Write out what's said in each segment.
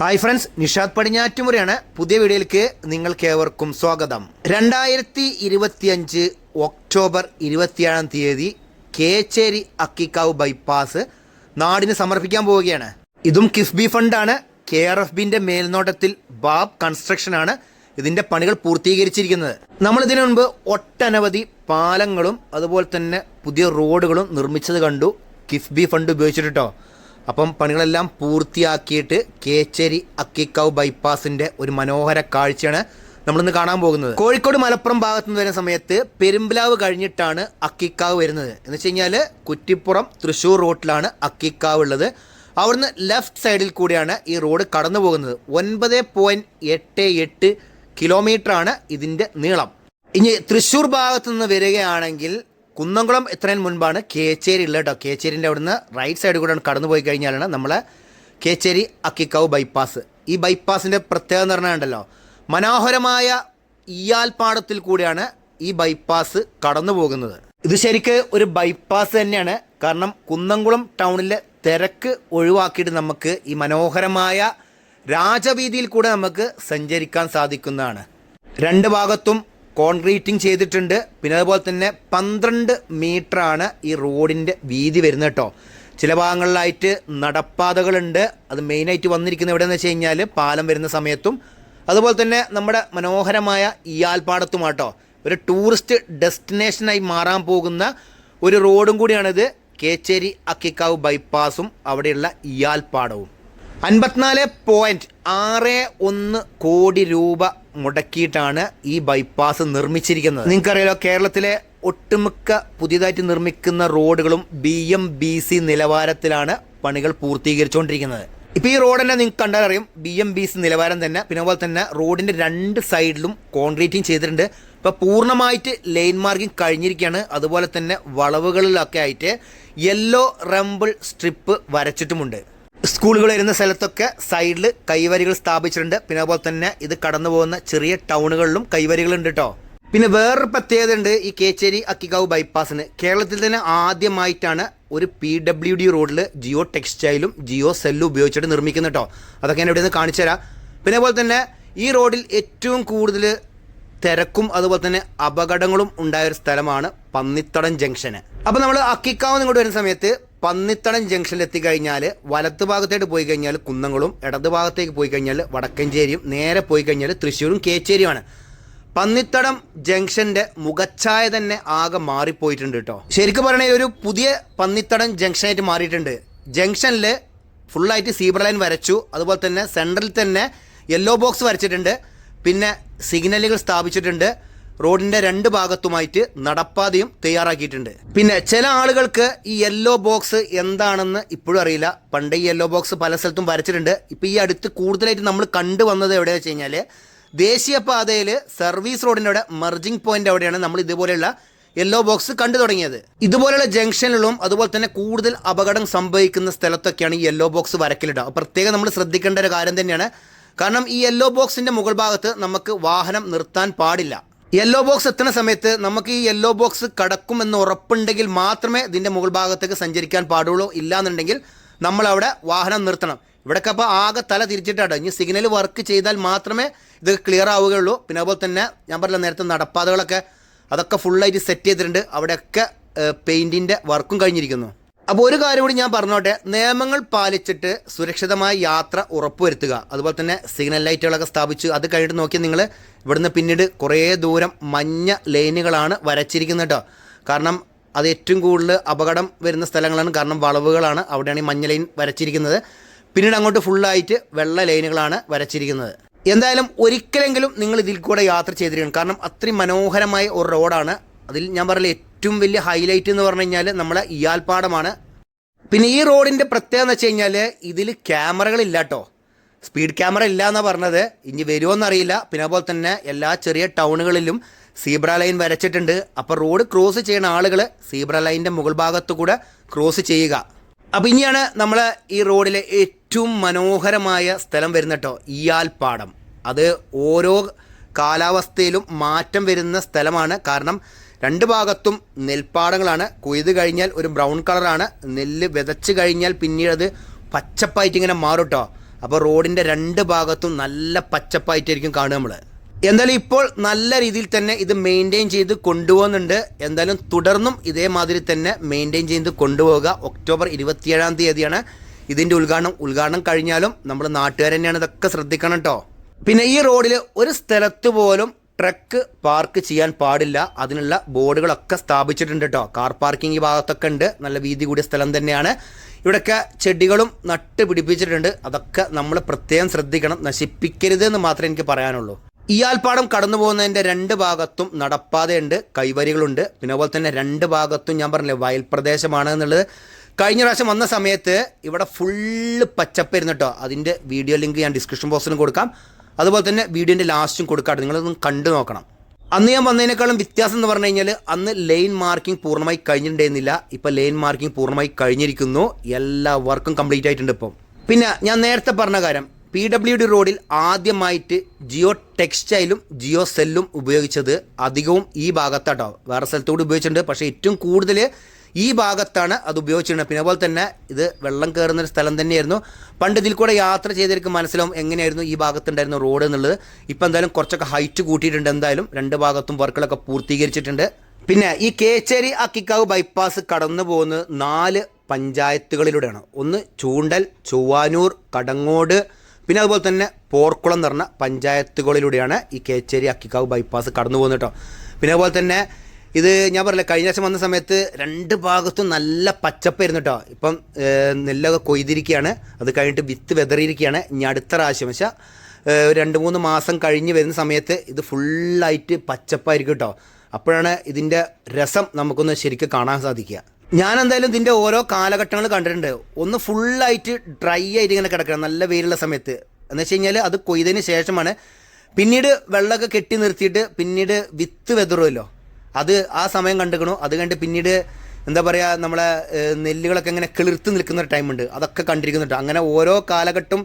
Hi friends Nishad പടിഞ്ഞാറ്റുമുറിയാണ്. പുതിയ വീഡിയോയിലേക്ക് നിങ്ങൾക്ക് ഏവർക്കും സ്വാഗതം. രണ്ടായിരത്തി ഇരുപത്തിയഞ്ച് ഒക്ടോബർ ഇരുപത്തിയേഴാം തീയതി കേച്ചേരി അക്കിക്കാവ് ബൈപ്പാസ് നാടിന് സമർപ്പിക്കാൻ പോവുകയാണ്. ഇതും കിഫ്ബി ഫണ്ടാണ് കെ ആർ എഫ് ബിന്റെ മേൽനോട്ടത്തിൽ ബാബ് കൺസ്ട്രക്ഷൻ ആണ് ഇതിന്റെ പണികൾ പൂർത്തീകരിച്ചിരിക്കുന്നത്. നമ്മൾ ഇതിനു മുൻപ് ഒട്ടനവധി പാലങ്ങളും അതുപോലെ തന്നെ പുതിയ റോഡുകളും നിർമ്മിച്ചത് കണ്ടു. കിഫ്ബി ഫണ്ട് ഉപയോഗിച്ചിട്ടോ അപ്പം പണികളെല്ലാം പൂർത്തിയാക്കിയിട്ട് കേച്ചേരി അക്കിക്കാവ് ബൈപ്പാസിന്റെ ഒരു മനോഹര കാഴ്ചയാണ് നമ്മളിന്ന് കാണാൻ പോകുന്നത്. കോഴിക്കോട് മലപ്പുറം ഭാഗത്ത് നിന്ന് വരുന്ന സമയത്ത് പെരുമ്പിലാവ് കഴിഞ്ഞിട്ടാണ് അക്കിക്കാവ് വരുന്നത്. എന്ന് വെച്ച് കഴിഞ്ഞാൽ കുറ്റിപ്പുറം തൃശ്ശൂർ റോട്ടിലാണ് അക്കിക്കാവ് ഉള്ളത്. അവിടുന്ന് ലെഫ്റ്റ് സൈഡിൽ കൂടിയാണ് ഈ റോഡ് കടന്നു പോകുന്നത്. ഒൻപത് പോയിന്റ് എട്ട് എട്ട് കിലോമീറ്റർ ആണ് ഇതിന്റെ നീളം. ഇനി തൃശ്ശൂർ ഭാഗത്ത് നിന്ന് വരികയാണെങ്കിൽ കുന്നംകുളം എത്രയും മുൻപാണ് കേച്ചേരി ഉള്ളത് കേട്ടോ. കേച്ചേരിന്റെ അവിടുന്ന് റൈറ്റ് സൈഡിൽ കൂടെ കടന്നു പോയി കഴിഞ്ഞാലാണ് നമ്മളെ കേച്ചേരി അക്കിക്കാവ് ബൈപ്പാസ് ഈ ബൈപ്പാസിന്റെ പ്രത്യേകത എന്ന് പറഞ്ഞാൽ മനോഹരമായ ഇയാൽപ്പാടത്തിൽ കൂടിയാണ് ഈ ബൈപ്പാസ് കടന്നു പോകുന്നത്. ഇത് ശരിക്ക് ഒരു ബൈപ്പാസ് തന്നെയാണ്. കാരണം കുന്നംകുളം ടൗണിലെ തിരക്ക് ഒഴിവാക്കിയിട്ട് നമുക്ക് ഈ മനോഹരമായ രാജവീതിയിൽ കൂടെ നമുക്ക് സഞ്ചരിക്കാൻ സാധിക്കുന്നതാണ്. രണ്ട് ഭാഗത്തും കോൺക്രീറ്റിംഗ് ചെയ്തിട്ടുണ്ട്. പിന്നെ അതുപോലെ തന്നെ പന്ത്രണ്ട് മീറ്ററാണ് ഈ റോഡിന്റെ വീതി വരുന്നത് കേട്ടോ. ചില ഭാഗങ്ങളിലായിട്ട് നടപ്പാതകളുണ്ട്. അത് മെയിനായിട്ട് വന്നിരിക്കുന്നത് എവിടെയെന്ന് വെച്ച് കഴിഞ്ഞാൽ പാലം വരുന്ന സമയത്തും. അതുപോലെ തന്നെ നമ്മുടെ മനോഹരമായ ഇയാൽപ്പാടത്തുമാട്ടോ ഒരു ടൂറിസ്റ്റ് ഡെസ്റ്റിനേഷനായി മാറാൻ പോകുന്ന ഒരു റോഡും കൂടിയാണിത്. കേച്ചേരി അക്കിക്കാവ് ബൈപ്പാസും അവിടെയുള്ള ഇയാൽപ്പാടവും. അൻപത്തിനാല് പോയിന്റ് ആറ് ഒന്ന് കോടി രൂപ മുടക്കിയിട്ടാണ് ഈ ബൈപ്പാസ് നിർമ്മിച്ചിരിക്കുന്നത്. നിങ്ങൾക്കറിയാലോ കേരളത്തിലെ ഒട്ടുമിക്ക പുതിയതായിട്ട് നിർമ്മിക്കുന്ന റോഡുകളും ബി എം ബി സി നിലവാരത്തിലാണ് പണികൾ പൂർത്തീകരിച്ചുകൊണ്ടിരിക്കുന്നത്. ഇപ്പൊ ഈ റോഡ് തന്നെ നിങ്ങൾക്ക് കണ്ടാൽ അറിയും. ബി എം ബി സി നിലവാരം തന്നെ പിന്നെ അതുപോലെ തന്നെ റോഡിന്റെ രണ്ട് സൈഡിലും കോൺക്രീറ്റിംഗ് ചെയ്തിട്ടുണ്ട്. ഇപ്പോൾ പൂർണമായിട്ട് ലൈൻ മാർക്കിംഗ് കഴിഞ്ഞിരിക്കുകയാണ്. അതുപോലെ തന്നെ വളവുകളിലൊക്കെ ആയിട്ട് യെല്ലോ റംബിൾ സ്ട്രിപ്പ് വരച്ചിട്ടുമുണ്ട്. സ്കൂളുകൾ വരുന്ന സ്ഥലത്തൊക്കെ സൈഡിൽ കൈവരികൾ സ്ഥാപിച്ചിട്ടുണ്ട്. പിന്നെ അതുപോലെ തന്നെ ഇത് കടന്നു പോകുന്ന ചെറിയ ടൗണുകളിലും കൈവരികൾ ഉണ്ട് കേട്ടോ പിന്നെ വേറൊരു പ്രത്യേകത ഉണ്ട് ഈ കേച്ചേരി അക്കിക്കാവ് ബൈപ്പാസിന്. കേരളത്തിൽ തന്നെ ആദ്യമായിട്ടാണ് ഒരു പി ഡബ്ല്യു ഡി റോഡിൽ ജിയോ ടെക്സ്റ്റൈലും ജിയോ സെല്ലും ഉപയോഗിച്ചിട്ട് നിർമ്മിക്കുന്നത് കേട്ടോ അതൊക്കെ ഞാൻ ഇവിടെ നിന്ന് കാണിച്ചു തരാം പിന്നെ അതുപോലെ തന്നെ ഈ റോഡിൽ ഏറ്റവും കൂടുതൽ തിരക്കും അതുപോലെ തന്നെ അപകടങ്ങളും ഉണ്ടായ ഒരു സ്ഥലമാണ് പന്നിത്തടം ജംഗ്ഷന്. അപ്പോൾ നമ്മൾ അക്കിക്കാവ് ഇങ്ങോട്ട് വരുന്ന സമയത്ത് പന്നിത്തടം ജംഗ്ഷനിൽ എത്തിക്കഴിഞ്ഞാൽ വലത്ത് ഭാഗത്തേക്ക് പോയി കഴിഞ്ഞാൽ കുന്നങ്ങളും ഇടത് ഭാഗത്തേക്ക് പോയി കഴിഞ്ഞാൽ വടക്കഞ്ചേരിയും നേരെ പോയി കഴിഞ്ഞാൽ തൃശ്ശൂരും കേച്ചേരിയുമാണ്. പന്നിത്തടം ജംഗ്ഷന്റെ മുഖച്ഛായ തന്നെ ആകെ മാറിപ്പോയിട്ടുണ്ട് കേട്ടോ. ശരിക്കും പറയണേ ഒരു പുതിയ പന്നിത്തടം ജംഗ്ഷനായിട്ട് മാറിയിട്ടുണ്ട്. ജംഗ്ഷനിൽ ഫുള്ളായിട്ട് സീബ്ര ലൈൻ വരച്ചു അതുപോലെ തന്നെ സെൻട്രലിൽ തന്നെ യെല്ലോ ബോക്സ് വരച്ചിട്ടുണ്ട്. പിന്നെ സിഗ്നലുകൾ സ്ഥാപിച്ചിട്ടുണ്ട്. റോഡിന്റെ രണ്ട് ഭാഗത്തുമായിട്ട് നടപ്പാതയും തയ്യാറാക്കിയിട്ടുണ്ട്. പിന്നെ ചില ആളുകൾക്ക് ഈ യെല്ലോ ബോക്സ് എന്താണെന്ന് ഇപ്പോഴും അറിയില്ല. പണ്ട് ഈ യെല്ലോ ബോക്സ് പല സ്ഥലത്തും വരച്ചിട്ടുണ്ട്. ഇപ്പൊ ഈ അടുത്ത് കൂടുതലായിട്ട് നമ്മൾ കണ്ടുവന്നത് എവിടെയാണെന്ന് വെച്ച് കഴിഞ്ഞാൽ ദേശീയപാതയിൽ സർവീസ് റോഡിന്റെ അവിടെ മെർജിംഗ് പോയിന്റ് അവിടെയാണ് നമ്മൾ ഇതുപോലെയുള്ള യെല്ലോ ബോക്സ് കണ്ടു തുടങ്ങിയത്. ഇതുപോലെയുള്ള ജംഗ്ഷനിലും അതുപോലെ തന്നെ കൂടുതൽ അപകടം സംഭവിക്കുന്ന സ്ഥലത്തൊക്കെയാണ് ഈ യെല്ലോ ബോക്സ് വരക്കലിടുക. പ്രത്യേകം നമ്മൾ ശ്രദ്ധിക്കേണ്ട ഒരു കാര്യം തന്നെയാണ്. കാരണം ഈ യെല്ലോ ബോക്സിന്റെ മുകൾ ഭാഗത്ത് നമുക്ക് വാഹനം നിർത്താൻ പാടില്ല. യെല്ലോ ബോക്സ് എത്തുന്ന സമയത്ത് നമുക്ക് ഈ യെല്ലോ ബോക്സ് കടക്കുമെന്ന് ഉറപ്പുണ്ടെങ്കിൽ മാത്രമേ ഇതിന്റെ മുകൾ ഭാഗത്തേക്ക് സഞ്ചരിക്കാൻ പാടുള്ളൂ. ഇല്ലാന്നുണ്ടെങ്കിൽ നമ്മൾ അവിടെ വാഹനം നിർത്തണം. ഇവിടെയൊക്കെ അപ്പോൾ ആകെ തല തിരിച്ചിട്ടാണ് ഇനി സിഗ്നൽ വർക്ക് ചെയ്താൽ മാത്രമേ ഇത് ക്ലിയർ ആവുകയുള്ളൂ. പിന്നെ അതുപോലെ തന്നെ ഞാൻ പറഞ്ഞ നേരത്തെ നടപ്പാതകളൊക്കെ അതൊക്കെ ഫുള്ളായിട്ട് സെറ്റ് ചെയ്തിട്ടുണ്ട്. അവിടെയൊക്കെ പെയിന്റിന്റെ വർക്കും കഴിഞ്ഞിരിക്കുന്നു. അപ്പോൾ ഒരു കാര്യം കൂടി ഞാൻ പറഞ്ഞോട്ടെ. നിയമങ്ങൾ പാലിച്ചിട്ട് സുരക്ഷിതമായ യാത്ര ഉറപ്പുവരുത്തുക. അതുപോലെ തന്നെ സിഗ്നൽ ലൈറ്റുകളൊക്കെ സ്ഥാപിച്ച് അത് കഴിഞ്ഞിട്ട് നോക്കി നിങ്ങൾ ഇവിടുന്ന് പിന്നീട് കുറേ ദൂരം മഞ്ഞ ലൈനുകളാണ് വരച്ചിരിക്കുന്നത് കേട്ടോ. കാരണം അത് ഏറ്റവും കൂടുതൽ അപകടം വരുന്ന സ്ഥലങ്ങളാണ്. കാരണം വളവുകളാണ് അവിടെയാണ് ഈ മഞ്ഞ ലൈൻ വരച്ചിരിക്കുന്നത്. പിന്നീട് അങ്ങോട്ട് ഫുള്ളായിട്ട് വെള്ള ലൈനുകളാണ് വരച്ചിരിക്കുന്നത്. എന്തായാലും ഒരിക്കലെങ്കിലും നിങ്ങൾ ഇതിൽ കൂടെ യാത്ര ചെയ്തിരിക്കണം. കാരണം അത്രയും മനോഹരമായ ഒരു റോഡാണ് അതിൽ ഞാൻ പറഞ്ഞില്ല ഏറ്റവും വലിയ ഹൈലൈറ്റ് എന്ന് പറഞ്ഞു കഴിഞ്ഞാൽ നമ്മളെ ഇയാൽപ്പാടമാണ്. പിന്നെ ഈ റോഡിന്റെ പ്രത്യേകത എന്ന് വെച്ച് കഴിഞ്ഞാൽ ഇതിൽ ക്യാമറകളില്ല കേട്ടോ സ്പീഡ് ക്യാമറ ഇല്ല എന്നാണ് പറഞ്ഞത്. ഇനി വരുമോ എന്നറിയില്ല. പിന്നെ അതുപോലെ തന്നെ എല്ലാ ചെറിയ ടൗണുകളിലും സീബ്ര ലൈൻ വരച്ചിട്ടുണ്ട്. അപ്പോൾ റോഡ് ക്രോസ് ചെയ്യുന്ന ആളുകൾ സീബ്ര ലൈനിന്റെ മുകൾ ഭാഗത്തു കൂടെ ക്രോസ് ചെയ്യുക. അപ്പോൾ ഇനിയാണ് നമ്മൾ ഈ റോഡിലെ ഏറ്റവും മനോഹരമായ സ്ഥലം വരുന്ന കേട്ടോ ഇയാൽപ്പാടം. അത് ഓരോ കാലാവസ്ഥയിലും മാറ്റം വരുന്ന സ്ഥലമാണ്. കാരണം രണ്ട് ഭാഗത്തും നെൽപ്പാടങ്ങളാണ്. കൊയ്ത് കഴിഞ്ഞാൽ ഒരു ബ്രൗൺ കളറാണ്. നെല്ല് വിതച്ച് കഴിഞ്ഞാൽ പിന്നീട് അത് പച്ചപ്പായിട്ട് ഇങ്ങനെ മാറും കേട്ടോ അപ്പോൾ റോഡിന്റെ രണ്ട് ഭാഗത്തും നല്ല പച്ചപ്പായിട്ടായിരിക്കും കാണുക നമ്മൾ എന്തായാലും ഇപ്പോൾ നല്ല രീതിയിൽ തന്നെ ഇത് മെയിന്റെയിൻ ചെയ്ത് കൊണ്ടുപോകുന്നുണ്ട്. എന്തായാലും തുടർന്നും ഇതേമാതിരി തന്നെ മെയിന്റെയിൻ ചെയ്ത് കൊണ്ടുപോവുക. ഒക്ടോബർ ഇരുപത്തിയേഴാം തീയതിയാണ് ഇതിന്റെ ഉദ്ഘാടനം. ഉദ്ഘാടനം കഴിഞ്ഞാലും നമ്മൾ നാട്ടുകാർ തന്നെയാണ് ഇതൊക്കെ ശ്രദ്ധിക്കണം കേട്ടോ പിന്നെ ഈ റോഡിൽ ഒരു സ്ഥലത്ത് പോലും ട്രക്ക് പാർക്ക് ചെയ്യാൻ പാടില്ല. അതിനുള്ള ബോർഡുകളൊക്കെ സ്ഥാപിച്ചിട്ടുണ്ട് കേട്ടോ കാർ പാർക്കിംഗ് ഈ ഭാഗത്തൊക്കെ ഉണ്ട്. നല്ല വീതി കൂടിയ സ്ഥലം തന്നെയാണ്. ഇവിടെയൊക്കെ ചെടികളും നട്ട് പിടിപ്പിച്ചിട്ടുണ്ട്. അതൊക്കെ നമ്മൾ പ്രത്യേകം ശ്രദ്ധിക്കണം. നശിപ്പിക്കരുത് എന്ന് മാത്രമേ എനിക്ക് പറയാനുള്ളൂ. ഇയാൽപ്പാടം കടന്നു പോകുന്നതിന്റെ രണ്ട് ഭാഗത്തും നടപ്പാതയുണ്ട്. കൈവരികളുണ്ട്. പിന്നെ അതുപോലെ തന്നെ രണ്ട് ഭാഗത്തും ഞാൻ പറഞ്ഞില്ലേ വയൽ പ്രദേശമാണ് എന്നുള്ളത്. കഴിഞ്ഞ പ്രാവശ്യം വന്ന സമയത്ത് ഇവിടെ ഫുള്ള് പച്ചപ്പായിരുന്നു കേട്ടോ അതിന്റെ വീഡിയോ ലിങ്ക് ഞാൻ ഡിസ്ക്രിപ്ഷൻ ബോക്സിലും കൊടുക്കാം. അതുപോലെ തന്നെ വീഡിയോന്റെ ലാസ്റ്റും കൊടുക്കാട്ടെ. നിങ്ങളൊന്ന് കണ്ടു നോക്കണം. അന്ന് ഞാൻ വന്നതിനേക്കാളും വ്യത്യാസം എന്ന് പറഞ്ഞു കഴിഞ്ഞാൽ അന്ന് ലൈൻ മാർക്കിംഗ് പൂർണമായി കഴിഞ്ഞിട്ടുണ്ടായിരുന്നില്ല. ഇപ്പോൾ ലൈൻ മാർക്കിംഗ് പൂർണമായി കഴിഞ്ഞിരിക്കുന്നു. എല്ലാ വർക്കും കംപ്ലീറ്റ് ആയിട്ടുണ്ട് ഇപ്പം. പിന്നെ ഞാൻ നേരത്തെ പറഞ്ഞ കാര്യം പി ഡബ്ല്യു ഡി റോഡിൽ ആദ്യമായിട്ട് ജിയോ ടെക്സ്റ്റൈലും ജിയോ സെല്ലും ഉപയോഗിച്ചത് അധികവും ഈ ഭാഗത്താട്ടോ. വേറെ സ്ഥലത്തുകൂടി ഉപയോഗിച്ചിട്ടുണ്ട്. പക്ഷേ ഏറ്റവും കൂടുതൽ ഈ ഭാഗത്താണ് അത് ഉപയോഗിച്ചിരുന്നത്. പിന്നെ അതുപോലെ തന്നെ ഇത് വെള്ളം കയറുന്ന ഒരു സ്ഥലം തന്നെയായിരുന്നു. പണ്ട് ഇതിൽ കൂടെ യാത്ര ചെയ്തവർക്ക് മനസ്സിലാവും എങ്ങനെയായിരുന്നു ഈ ഭാഗത്തുണ്ടായിരുന്നു റോഡ് എന്നുള്ളത്. ഇപ്പം എന്തായാലും കുറച്ചൊക്കെ ഹൈറ്റ് കൂട്ടിയിട്ടുണ്ട്. എന്തായാലും രണ്ട് ഭാഗത്തും വർക്കുകളൊക്കെ പൂർത്തീകരിച്ചിട്ടുണ്ട്. പിന്നെ ഈ കേച്ചേരി അക്കിക്കാവ് ബൈപ്പാസ് കടന്നു പോകുന്ന നാല് പഞ്ചായത്തുകളിലൂടെയാണ്. ഒന്ന് ചൂണ്ടൽ ചൊവ്വാനൂർ കടങ്ങോട് പിന്നെ അതുപോലെ തന്നെ പോർക്കുളം എന്ന് പറഞ്ഞ പഞ്ചായത്തുകളിലൂടെയാണ് ഈ കേച്ചേരി അക്കിക്കാവ് ബൈപ്പാസ് കടന്നു പോകുന്നത് കേട്ടോ. പിന്നെ അതുപോലെ തന്നെ ഇത് ഞാൻ പറഞ്ഞില്ല കഴിഞ്ഞ വർഷം വന്ന സമയത്ത് രണ്ട് ഭാഗത്തും നല്ല പച്ചപ്പായിരുന്നു കേട്ടോ ഇപ്പം നെല്ലൊക്കെ കൊയ്തിരിക്കുകയാണ്. അത് കഴിഞ്ഞിട്ട് വിത്ത് വെതറിയിരിക്കുകയാണ്. ഇനി അടുത്ത പ്രാവശ്യം. ഒരു രണ്ട് മൂന്ന് മാസം കഴിഞ്ഞ് വരുന്ന സമയത്ത് ഇത് ഫുള്ളായിട്ട് പച്ചപ്പായിരിക്കും കേട്ടോ അപ്പോഴാണ് ഇതിന്റെ രസം നമുക്കൊന്ന് ശരിക്കും കാണാൻ സാധിക്കുക. ഞാൻ എന്തായാലും ഇതിന്റെ ഓരോ കാലഘട്ടങ്ങൾ കണ്ടിട്ടുണ്ട്. ഒന്ന് ഫുള്ളായിട്ട് ഡ്രൈ ആയിട്ട് ഇങ്ങനെ കിടക്കണം. നല്ല വെയിലുള്ള സമയത്ത്. എന്ന് വെച്ച് കഴിഞ്ഞാൽ അത് കൊയ്തതിന് ശേഷമാണ് പിന്നീട് വെള്ളമൊക്കെ കെട്ടി നിർത്തിയിട്ട് പിന്നീട് വിത്ത് വെതറുമല്ലോ അത് ആ സമയം കണ്ടുക്കണു അത് കണ്ട് പിന്നീട് എന്താ പറയുക നമ്മളെ നെല്ലുകളൊക്കെ ഇങ്ങനെ കിളിർത്ത് നിൽക്കുന്ന ഒരു ടൈമുണ്ട് അതൊക്കെ കണ്ടിരിക്കുന്നുണ്ട്. അങ്ങനെ ഓരോ കാലഘട്ടം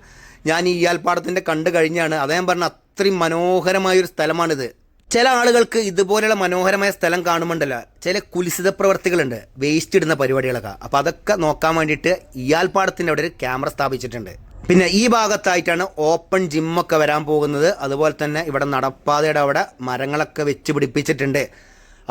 ഞാൻ ഈ ഇയാൽപ്പാടത്തിന്റെ കണ്ടു കഴിഞ്ഞാണ്. അതേ പറഞ്ഞ അത്രയും മനോഹരമായൊരു സ്ഥലമാണിത്. ചില ആളുകൾക്ക് ഇതുപോലെയുള്ള മനോഹരമായ സ്ഥലം കാണുമ്പോണ്ടല്ലോ ചില കുലിസിത പ്രവർത്തികളുണ്ട്. വേസ്റ്റ് ഇടുന്ന പരിപാടികളൊക്കെ. അപ്പോൾ അതൊക്കെ നോക്കാൻ വേണ്ടിയിട്ട് ഇയാൽപ്പാടത്തിന്റെ അവിടെ ഒരു ക്യാമറ സ്ഥാപിച്ചിട്ടുണ്ട്. പിന്നെ ഈ ഭാഗത്തായിട്ടാണ് ഓപ്പൺ ജിമ്മൊക്കെ വരാൻ പോകുന്നത്. അതുപോലെ തന്നെ ഇവിടെ നടപ്പാതയുടെ അവിടെ മരങ്ങളൊക്കെ വെച്ച് പിടിപ്പിച്ചിട്ടുണ്ട്.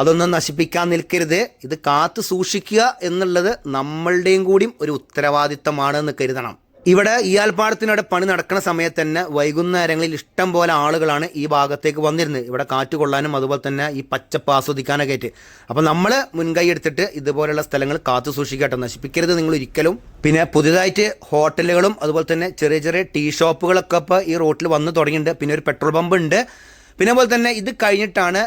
അതൊന്നും നശിപ്പിക്കാൻ നിൽക്കരുത്. ഇത് കാത്തു സൂക്ഷിക്കുക എന്നുള്ളത് നമ്മളുടെയും കൂടിയും ഒരു ഉത്തരവാദിത്തമാണ് എന്ന് കരുതണം. ഇവിടെ ഇയാൽപ്പാടത്തിനവിടെ പണി നടക്കുന്ന സമയത്ത് തന്നെ വൈകുന്നേരങ്ങളിൽ ഇഷ്ടം പോലെ ആളുകളാണ് ഈ ഭാഗത്തേക്ക് വന്നിരുന്നത്. ഇവിടെ കാറ്റ് കൊള്ളാനും അതുപോലെ തന്നെ ഈ പച്ചപ്പ് ആസ്വദിക്കാനൊക്കെ ആയിട്ട്. അപ്പോൾ നമ്മൾ മുൻകൈ എടുത്തിട്ട് ഇതുപോലെയുള്ള സ്ഥലങ്ങൾ കാത്തു സൂക്ഷിക്കട്ടെ നശിപ്പിക്കരുത് നിങ്ങൾ ഒരിക്കലും. പിന്നെ പുതിയതായിട്ട് ഹോട്ടലുകളും അതുപോലെ തന്നെ ചെറിയ ചെറിയ ടീ ഷോപ്പുകളൊക്കെ ഇപ്പോൾ ഈ റോട്ടിൽ വന്ന് തുടങ്ങിയിട്ടുണ്ട്. പിന്നെ ഒരു പെട്രോൾ പമ്പ് ഉണ്ട്. പിന്നെ അതുപോലെ തന്നെ ഇത് കഴിഞ്ഞിട്ടാണ്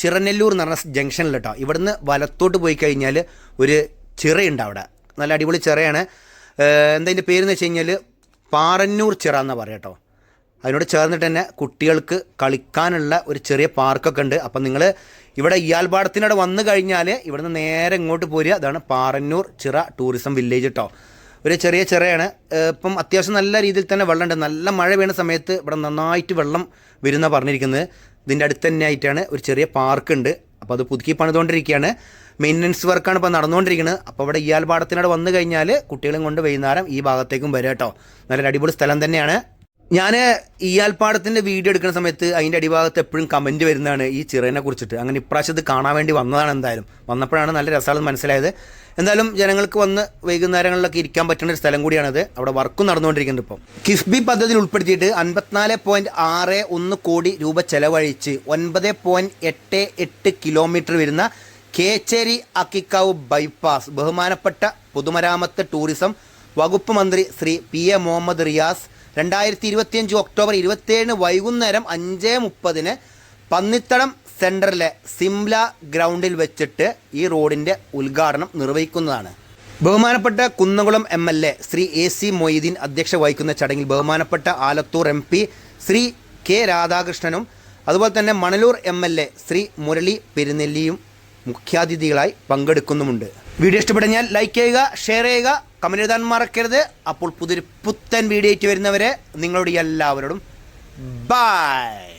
ചിറനെല്ലൂർ എന്ന് പറഞ്ഞ ജംഗ്ഷനിൽ കേട്ടോ. ഇവിടുന്ന് വലത്തോട്ട് പോയി കഴിഞ്ഞാൽ ഒരു ചിറയുണ്ട് അവിടെ. നല്ല അടിപൊളി ചിറയാണ്. എന്താ അതിന്റെ പേരെന്ന് വെച്ച് കഴിഞ്ഞാൽ പാറന്നൂർ ചിറ എന്നാണ് പറയാം കേട്ടോ. അതിനോട് ചേർന്നിട്ട് തന്നെ കുട്ടികൾക്ക് കളിക്കാനുള്ള ഒരു ചെറിയ പാർക്കൊക്കെ ഉണ്ട്. അപ്പം നിങ്ങൾ ഇവിടെ ഇയാൽപാടത്തിനവിടെ വന്നു കഴിഞ്ഞാൽ ഇവിടുന്ന് നേരെ ഇങ്ങോട്ട് പോരുക. അതാണ് പാറന്നൂർ ചിറ ടൂറിസം വില്ലേജ് കേട്ടോ. ഒരു ചെറിയ ചിറയാണ്. ഇപ്പം അത്യാവശ്യം നല്ല രീതിയിൽ തന്നെ വെള്ളമുണ്ട്. നല്ല മഴ വീണ സമയത്ത് ഇവിടെ നന്നായിട്ട് വെള്ളം വരുന്ന പറഞ്ഞിരിക്കുന്നത്. ഇതിന്റെ അടുത്ത് തന്നെ ആയിട്ടാണ് ഒരു ചെറിയ പാർക്ക് ഉണ്ട്. അപ്പോൾ അത് പുതുക്കി പണിതുകൊണ്ടിരിക്കുകയാണ്. മെയിന്റനൻസ് വർക്കാണ് ഇപ്പോൾ നടന്നുകൊണ്ടിരിക്കുന്നത് അപ്പോൾ ഇവിടെ ഇയാൽപാടത്തിനോട് വന്നു കഴിഞ്ഞാൽ കുട്ടികളും കൊണ്ട് വൈകുന്നേരം ഈ ഭാഗത്തേക്കും വരാം കേട്ടോ നല്ലൊരു അടിപൊളി സ്ഥലം തന്നെയാണ്. ഞാൻ ഇയാൽപ്പാടത്തിന്റെ വീഡിയോ എടുക്കുന്ന സമയത്ത് അതിന്റെ അടിഭാഗത്ത് എപ്പോഴും കമന്റ് വരുന്നതാണ് ഈ ചിറേനെ കുറിച്ചിട്ട്. അങ്ങനെ ഇപ്രാവശ്യം കാണാൻ വേണ്ടി വന്നതാണ് എന്തായാലും. വന്നപ്പോഴാണ് നല്ല രസമാണെന്ന് മനസ്സിലായത്. എന്തായാലും ജനങ്ങൾക്ക് വന്ന് വൈകുന്നേരങ്ങളിലൊക്കെ ഇരിക്കാൻ പറ്റുന്ന ഒരു സ്ഥലം കൂടിയാണത്. അവിടെ വർക്കും നടന്നുകൊണ്ടിരിക്കുന്നുണ്ട് ഇപ്പം. കിഫ്ബി പദ്ധതിയിൽ ഉൾപ്പെടുത്തിയിട്ട് അൻപത്തിനാല് പോയിന്റ് ആറ് ഒന്ന് കോടി രൂപ ചെലവഴിച്ച് ഒൻപത് പോയിന്റ് എട്ട് എട്ട് കിലോമീറ്റർ വരുന്ന കേച്ചേരി അക്കിക്കാവ് ബൈപ്പാസ് ബഹുമാനപ്പെട്ട പൊതുമരാമത്ത് ടൂറിസം വകുപ്പ് മന്ത്രി ശ്രീ പി എ മുഹമ്മദ് റിയാസ് രണ്ടായിരത്തി ഇരുപത്തിയഞ്ച് ഒക്ടോബർ ഇരുപത്തിയേഴിന് വൈകുന്നേരം അഞ്ച് മുപ്പതിന് പന്നിത്തടം സെന്ററിലെ സിംല ഗ്രൗണ്ടിൽ വെച്ചിട്ട് ഈ റോഡിന്റെ ഉദ്ഘാടനം നിർവഹിക്കുന്നതാണ്. ബഹുമാനപ്പെട്ട Kunnamkulam M L A Sri A C Moideen അധ്യക്ഷ വഹിക്കുന്ന ചടങ്ങിൽ ബഹുമാനപ്പെട്ട Alathur M P Sri K രാധാകൃഷ്ണനും അതുപോലെ തന്നെ Manalur M L A Sri Murali പെരുന്നെല്ലിയും മുഖ്യാതിഥികളായി പങ്കെടുക്കുന്നുമുണ്ട്. വീഡിയോ ഇഷ്ടപ്പെടാൻ ലൈക്ക് ചെയ്യുക ഷെയർ ചെയ്യുക എഴുതാൻ മറക്കരുത്. അപ്പോൾ പുതിയൊരു പുത്തൻ വീഡിയോയ്ക്ക് വരുന്നവരെ നിങ്ങളോട് എല്ലാവരോടും ബൈ